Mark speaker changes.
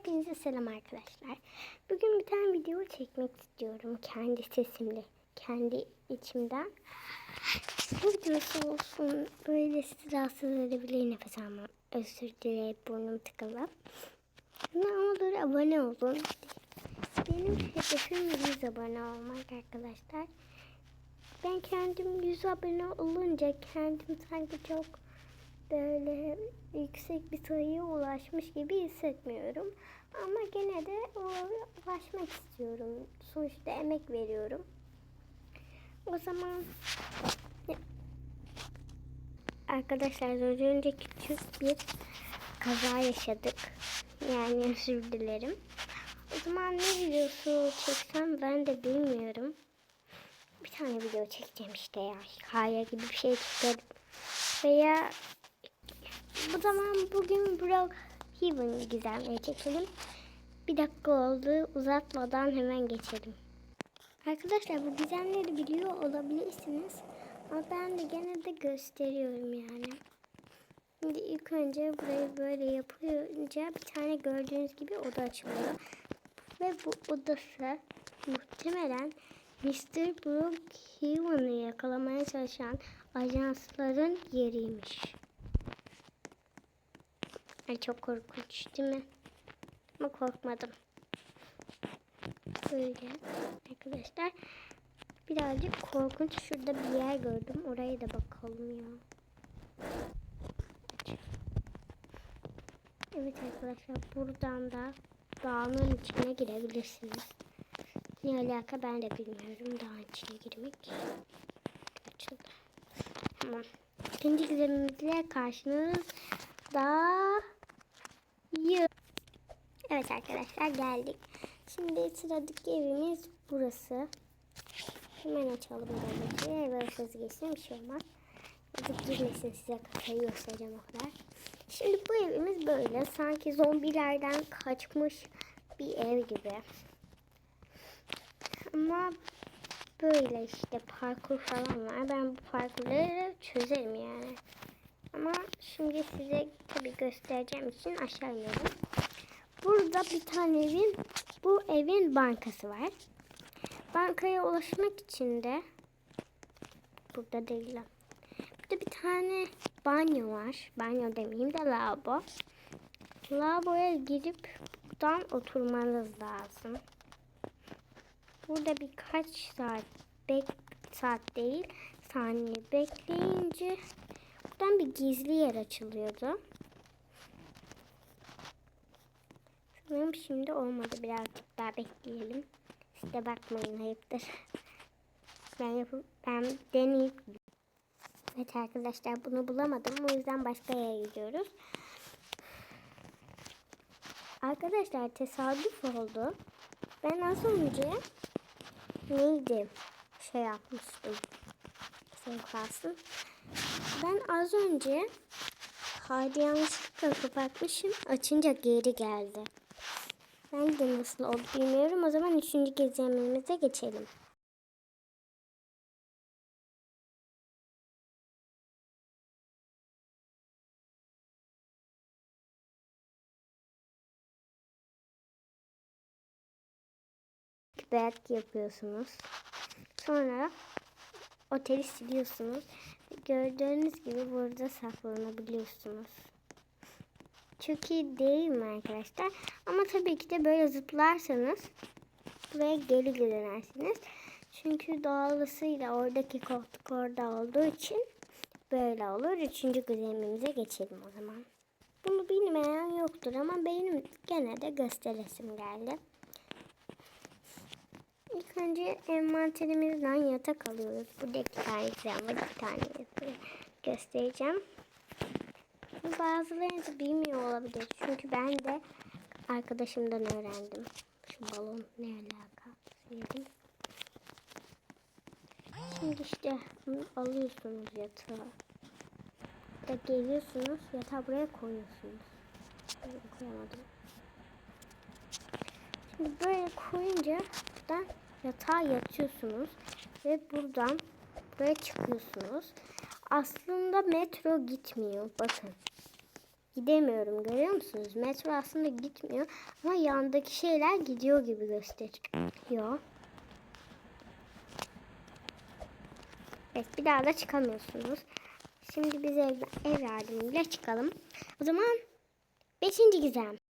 Speaker 1: Hepinize selam arkadaşlar. Bugün bir tane video çekmek istiyorum. Kendi sesimle. Kendi içimden. Bu videosu olsun. Böyle sizi rahatsız edebilir nefes almam. Özür dilerim burnum tıkalı. Ne olur abone olun. Benim hedefim 100 abone olmak arkadaşlar. Ben kendim 100 abone olunca kendim sanki çok böyle yüksek bir sayıya ulaşmış gibi hissetmiyorum. Ama gene de ulaşmak istiyorum. Sonuçta emek veriyorum. O zaman arkadaşlar az önce küçük bir kaza yaşadık. Yani özür dilerim. O zaman ne videosu çeksem ben de bilmiyorum. Bir tane video çekeceğim işte ya. Hikaye gibi bir şey çekerim. Veya bu zaman bugün Brock Heaven gizemleri çekelim. Bir dakika oldu. Uzatmadan hemen geçelim. Arkadaşlar bu gizemleri biliyor olabilirsiniz. Ama ben de gene de gösteriyorum yani. Şimdi ilk önce burayı böyle yapınca bir tane gördüğünüz gibi oda açılıyor. Ve bu odası muhtemelen Mr. Brookhaven'ı yakalamaya çalışan ajansların yeriymiş. Ay çok korkunç değil mi? Ama korkmadım. Böyle arkadaşlar. Birazcık korkunç. Şurada bir yer gördüm. Oraya da bakalım ya. Evet arkadaşlar buradan da dağın içine girebilirsiniz. Ne alaka ben de bilmiyorum dağın içine girmek. Açıldı. Tamam. İkinci gizemimizle karşınızda Evet arkadaşlar geldik. Şimdi sıradaki evimiz burası. Hemen açalım böyle. Böyle hızlı geçsin bir şey olmaz. Yazık girmesin size kasayı göstereceğim o kadar. Şimdi bu evimiz böyle. Sanki zombilerden kaçmış bir ev gibi. Ama böyle işte parkur falan var. Ben bu parkurları çözerim yani. Ama şimdi size tabii göstereceğim için aşağı iniyorum. Burada bir tane evin, bu evin bankası var. Bankaya ulaşmak için de burada değil. Burada bir tane banyo var. Banyo demeyeyim de lavabo. Lavaboya girip buradan oturmanız lazım. Burada birkaç saat bek saat değil saniye bekleyince buradan bir gizli yer açılıyordu. Sanırım şimdi olmadı. Birazcık daha bekleyelim. Siz de bakmayın ayıptır. Ben yapıp ben deneyip Evet arkadaşlar bunu bulamadım. O yüzden başka yere gidiyoruz. Arkadaşlar tesadüf oldu. Ben az önce neydi şey yapmıştım. Sen kalsın. Ben az önce Haydi yanlışlıkla kapatmışım. Açınca geri geldi. Ben de nasıl oldu bilmiyorum. O zaman üçüncü gezemimize geçelim. Belki yapıyorsunuz. Sonra oteli siliyorsunuz. Gördüğünüz gibi burada saklanabiliyorsunuz. Çok iyi değil mi arkadaşlar? Ama tabii ki de böyle zıplarsanız ve geri dönersiniz. Çünkü doğalısıyla oradaki koltuk orada olduğu için böyle olur. Üçüncü gizemimize geçelim o zaman. Bunu bilmeyen yoktur ama benim gene de gösteresim geldi. İlk önce envanterimizden yatak alıyoruz. Buradaki tane bir tane göstereceğim. Bazılarınız bilmiyor olabilir. Çünkü ben de arkadaşımdan öğrendim. Şu balon ne alaka? Sevdim. Şimdi işte alıyorsunuz yatağı. Da geliyorsunuz yatağı buraya koyuyorsunuz. koyamadım. Şimdi böyle koyunca buradan yatağa yatıyorsunuz ve buradan buraya çıkıyorsunuz. Aslında metro gitmiyor. Bakın. gidemiyorum görüyor musunuz? Metro aslında gitmiyor ama yandaki şeyler gidiyor gibi gösteriyor. Evet bir daha da çıkamıyorsunuz. Şimdi biz ev, ev yardımıyla çıkalım. O zaman beşinci gizem.